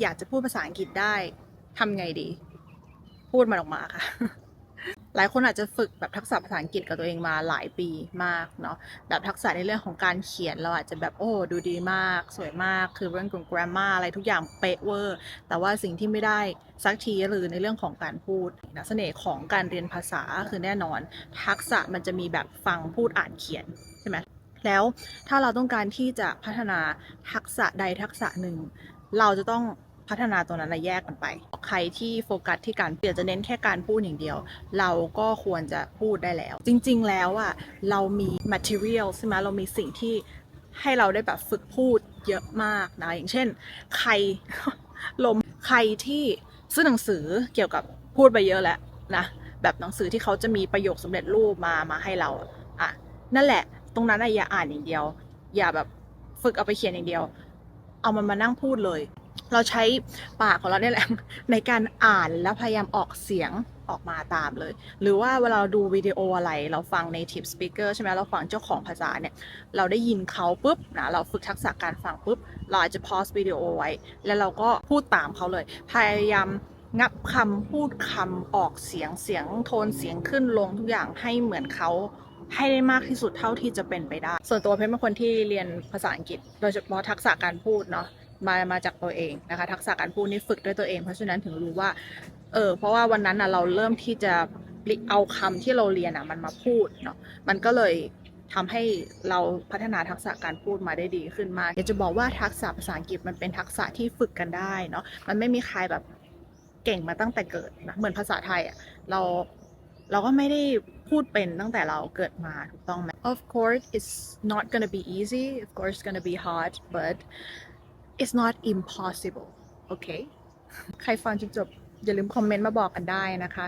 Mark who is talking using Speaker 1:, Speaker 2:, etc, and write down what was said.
Speaker 1: อยากจะพูดภาษาอังกฤษได้ทำไงดี พูดมันออกมาค่ะ หลายคนอาจจะฝึกแบบทักษะภาษาอังกฤษกับตัวเองมาหลายปีมากเนาะแบบทักษะในเรื่องของการเขียนเราอาจจะแบบโอ้ดูดีมาก สวยมากคือเรื่องของ grammar อะไรทุกอย่างเป๊ะเวอร์ แต่ว่าสิ่งที่ไม่ได้สักทีหรือในเรื่องของการพูดนะเสน่ห์ของการเรียนภาษาคือแน่นอน ทักษะมันจะมีแบบฟังพูดอ่านเขียนใช่ไหมแล้วถ้าเราต้องการที่จะพัฒนาทักษะใดทักษะหนึ่ง เราจะต้องพัฒนาตัวนั้นนแยกกันไป ใครที่โฟกัสที่การเปลี่ยนจะเน้นแค่การพูดอย่างเดียว เราก็ควรจะพูดได้แล้ว จริง ๆ แล้วอะเรามี material ใช่ไหมเรามีสิ่งที่ให้เราได้แบบฝึกพูดเยอะมากนะ อย่างเช่น ใครลมใครที่ซื้อหนังสือเกี่ยวกับพูดไปเยอะแล้วนะแบบหนังสือที่เขาจะมีประโยคสำเร็จรูปมามาให้เราอะนั่นแหละ ตรงนั้นอะอย่าอ่านอย่างเดียว อย่าแบบฝึกเอาไปเขียนอย่างเดียว เอามันมานั่งพูดเลย เราใช้ปากของเราเนี่ยแหละในการอ่านแล้วพยายามออกเสียงออกมาตามเลย หรือว่าเวลาเราดูวิดีโออะไร เราฟัง native speaker ใช่ไหมเราฟังเจ้าของภาษาเนี่ย เราได้ยินเขาปุ๊บนะเราฝึกทักษะการฟังปุ๊บ เราอาจจะ pause วิดีโอไว้ แล้วเราก็พูดตามเขาเลย พยายามงับคำพูดคำออกเสียงเสียงโทนเสียงขึ้นลงทุกอย่างให้เหมือนเขา ให้ได้มากที่สุดเท่าที่จะเป็นไปได้ ส่วนตัวเพชรเป็นคนที่เรียนภาษาอังกฤษ โดยเฉพาะทักษะการพูดเนาะมามาจากตัวเองนะคะ ทักษะการพูดนี่ฝึกด้วยตัวเอง เพราะฉะนั้นถึงรู้ว่าเออเพราะว่าวันนั้นนะเราเริ่มที่จะเอาคำที่เราเรียนอะมันมาพูดเนาะมันก็เลยทำให้เราพัฒนาทักษะการพูดมาได้ดีขึ้นมากอยากจะบอกว่าทักษะภาษาอังกฤษมันเป็นทักษะที่ฝึกกันได้เนาะมันไม่มีใครแบบเก่งมาตั้งแต่เกิดนะเหมือนภาษาไทยอะเรา เราก็ไม่ได้พูดเป็นตั้งแต่เราเกิดมาถูกต้องไหม Of course it's not gonna be easy of course it's gonna be hard but it's not impossible okay ใครฟังจนจบอย่าลืมคอมเมนต์มาบอกกันได้นะคะ